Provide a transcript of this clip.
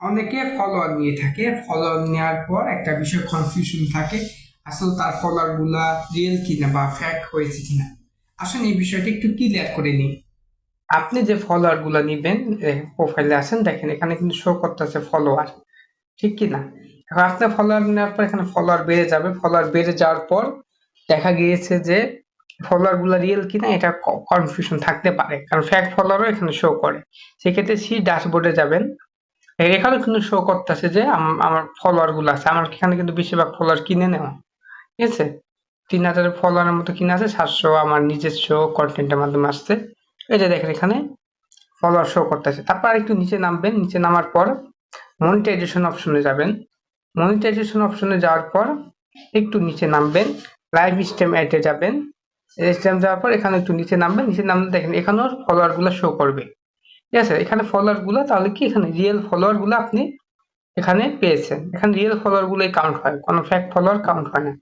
অনেকে ফলোয়ার নিয়ে থাকে। ফলোয়ার নেওয়ার পর একটা বিষয় কনফিউশন থাকে, আসলে তার ফলোয়ারগুলা রিয়েল কিনা বা ফ্যাক হয়েছে কিনা। আসলে এই বিষয়টা একটু ক্লিয়ার করে নিই। আপনি যে ফলোয়ারগুলা নিবেন প্রোফাইলে আছেন, দেখেন এখানে কিন্তু শো করতেছে ফলোয়ার ঠিক কি না? এখন আপনার ফলোয়ার নেওয়ার পর এখানে ফলোয়ার বেড়ে যাবে। ফলোয়ার বেড়ে যাওয়ার পর দেখা গিয়েছে যে ফলোয়ারগুলা রিয়েল কিনা এটা কনফিউশন থাকতে পারে। কারণ ফ্যাক ফলোয়ারও এখানে শো করে। সেক্ষেত্রে সি ড্যাশবোর্ডে যাবেন। এখানে কিন্তু শো করতেছে যে আম- আমার ফলোয়ারগুলো আছে। আমার এখানে কিন্তু বেশিরভাগ ফলোয়ার কিনে নেওয়া। ঠিক আছে? তিন হাজারের ফলোয়ারের মতো কিনে আছে, সাতশো আমার নিজস্ব কন্টেন্টের মাধ্যমে আসছে। এই যে দেখেন এখানে ফলোয়ার শো করতেছে। তারপর একটু নিচে নামবেন। নিচে নামার পর মনিটাইজেশন অপশনে যাবেন। মনিটাইজেশন অপশনে যাওয়ার পর একটু নিচে নামবেন। লাইভ স্ট্রিম অ্যাডে যাবেন। স্ট্রিম যাওয়ার পর এখানে একটু নিচে নামবেন। নিচে নামলে দেখেন এখানেও ফলোয়ারগুলো শো করবে। ঠিক আছে, এখানে ফলোয়ারগুলো, তাহলে কি এখানে রিয়েল ফলোয়ারগুলো আপনি এখানে পেয়েছেন। এখানে রিয়েল ফলোয়ার গুলোই কাউন্ট হয়, কোনো ফ্যাক ফলোয়ার কাউন্ট হয় না।